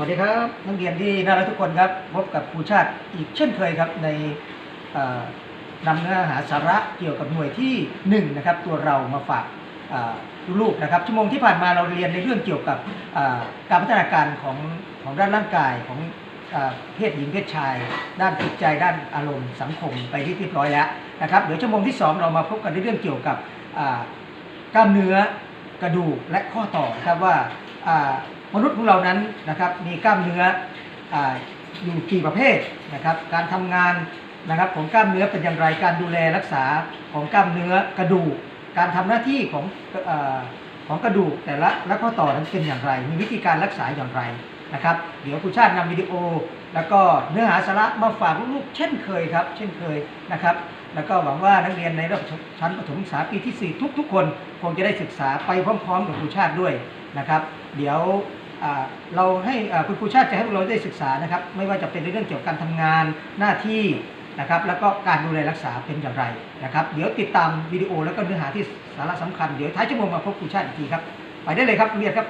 วัสดีครับนักเรียนที่น่ารักทุกคนครับพบกับครูชาติอีกเช่นเคยครับในนำเนื้อหาสาระเกี่ยวกับหน่วยที่หนึ่งนะครับตัวเรามาฝากลูกนะครับชั่วโมงที่ผ่านมาเราเรียนในเรื่องเกี่ยวกับการพัฒนาการของของด้านร่างกายของเพศหญิงเพศชาย ด้านจิตใจด้านอารมณ์สังคมไปที่เรียบร้อยแล้วนะครับเดี๋ยวชั่วโมงที่สองเรามาพบกันในเรื่องเกี่ยวกับกล้ามเนื้อกระดูกและข้อต่อครับว่า มนุษย์ของเรานั้นนะครับมีกล้ามเนื้อออยู่กี่ประเภทนะครับ การทำงานนะครับของกล้ามเนื้อเป็นอย่างไรการดูแลรักษาของกล้ามเนื้อกระดูก การทำหน้าที่ของอของกระดูกแต่ละและข้อต่อนั้นเป็นอย่างไร มีวิธีการรักษาอย่างไรนะครับ เดี๋ยวครูชาตินำวิดีโอ แล้วก็เนื้อหาสาระมาฝากลูกๆเช่นเคยครับ เช่นเคยนะครับ แล้วก็หวังว่านักเรียนในระดับชั้นประถมศึกษาปีที่ 4 ทุก ๆ คน คงจะได้ศึกษาไปพร้อม ๆ กับครูชาติด้วยนะครับ เดี๋ยว เราให้คุณครูชาติจะให้พวกเราได้ศึกษานะครับ ไม่ว่าจะเป็นในเรื่องเกี่ยวกับการทำงานหน้าที่นะครับ แล้วก็การดูแลรักษาเป็นอย่างไรนะครับ เดี๋ยวติดตามวิดีโอแล้วก็เนื้อหาที่สาระสำคัญเดี๋ยวท้ายชั่วโมงมาพบครูชาติอีกทีครับ ไปได้เลยครับเรียนครับ